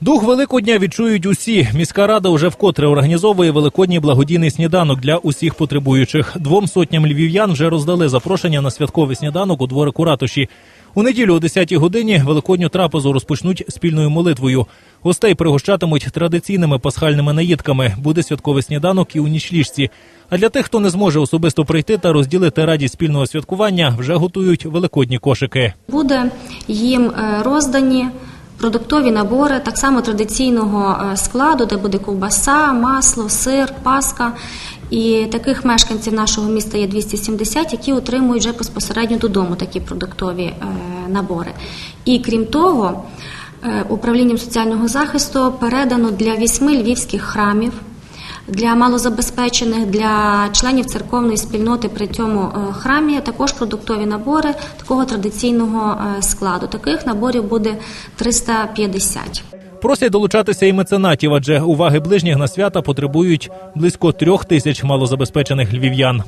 Дух Великодня відчують усі. Міська рада вже вкотре організовує великодній благодійний сніданок для усіх потребуючих. Двом сотням львів'ян вже роздали запрошення на святковий сніданок у дворику ратуші. У неділю о 10-й годині великодню трапезу розпочнуть спільною молитвою. Гостей пригощатимуть традиційними пасхальними наїдками. Буде святковий сніданок і у нічліжці. А для тих, хто не зможе особисто прийти та розділити радість спільного святкування, вже готують великодні кошики. Буде їм е, роздані продуктові набори, так само традиційного е, складу, де буде ковбаса, масло, сир, паска. І таких мешканців нашого міста є 270, які отримують вже безпосередньо додому такі продуктові е, набори. І крім того, е, управлінням соціального захисту передано для вісьми львівських храмів для малозабезпечених, для членів церковної спільноти при цьому е, храмі також продуктові набори такого традиційного е, складу. Таких наборів буде 350. Просять долучатися і меценатів, адже уваги ближніх на свята потребують близько трьох тисяч малозабезпечених львів'ян.